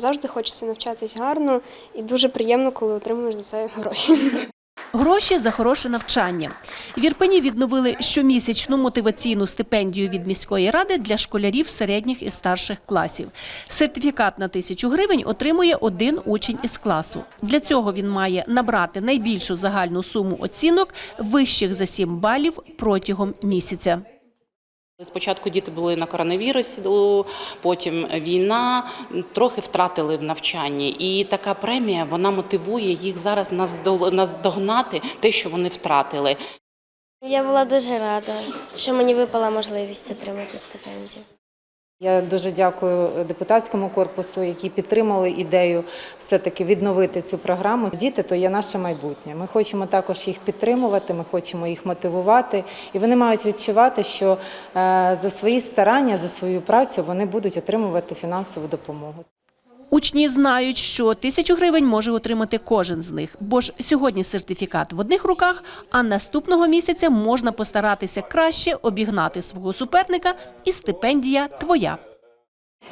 Завжди хочеться навчатись гарно і дуже приємно, коли отримуєш за це гроші. Гроші за хороше навчання. В Ірпені відновили щомісячну мотиваційну стипендію від міської ради для школярів середніх і старших класів. Сертифікат на тисячу гривень отримує один учень із класу. Для цього він має набрати найбільшу загальну суму оцінок вищих за 7 балів протягом місяця. Спочатку діти були на коронавірусі, потім війна, трохи втратили в навчанні. І така премія вона мотивує їх зараз наздогнати те, що вони втратили. Я була дуже рада, що мені випала можливість отримати стипендію. Я дуже дякую депутатському корпусу, які підтримали ідею все-таки відновити цю програму. Діти то є наше майбутнє. Ми хочемо також їх підтримувати, ми хочемо їх мотивувати, і вони мають відчувати, що е, за свої старання, за свою працю вони будуть отримувати фінансову допомогу. Учні знають, що тисячу гривень може отримати кожен з них, бо ж сьогодні сертифікат в одних руках, а наступного місяця можна постаратися краще обігнати свого суперника, і стипендія твоя.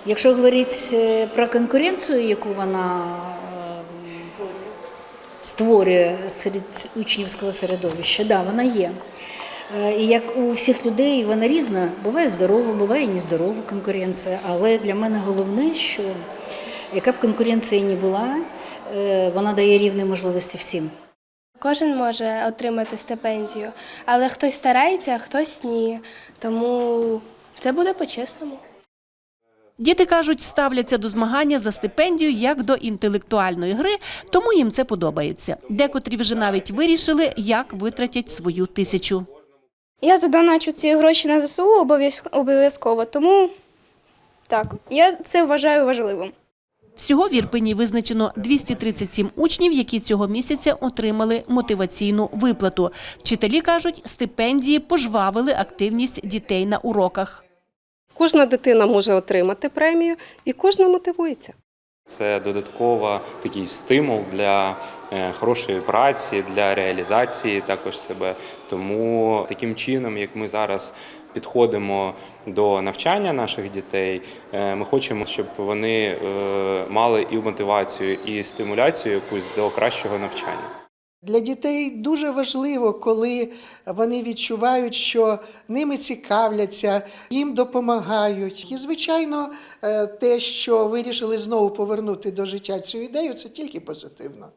Якщо говорити е, про конкуренцію, яку вона е, створює серед учнівського середовища, да, вона є. Е, І як у всіх людей вона різна, буває здорова, буває нездорова конкуренція. Але для мене головне, що яка б конкуренція не була, е, вона дає рівні можливості всім. Кожен може отримати стипендію, але хтось старається, а хтось ні. Тому це буде по-чесному. Діти кажуть, ставляться до змагання за стипендію як до інтелектуальної гри, тому їм це подобається. Декотрі вже навіть вирішили, як витратять свою тисячу. Я задоначу ці гроші на ЗСУ обов'яз- обов'язково, тому так, я це вважаю важливим. Всього в Ірпені визначено 237 учнів, які цього місяця отримали мотиваційну виплату. Вчителі кажуть, стипендії пожвавили активність дітей на уроках. Кожна дитина може отримати премію і кожна мотивується. Це додатково такий стимул для е, хорошої праці, для реалізації також себе. Тому таким чином, як ми зараз підходимо до навчання наших дітей, е, ми хочемо, щоб вони е, мали і мотивацію, і стимуляцію якусь до кращого навчання. Для дітей дуже важливо, коли вони відчувають, що ними цікавляться, їм допомагають. І, звичайно, е, те, що вирішили знову повернути до життя цю ідею, це тільки позитивно.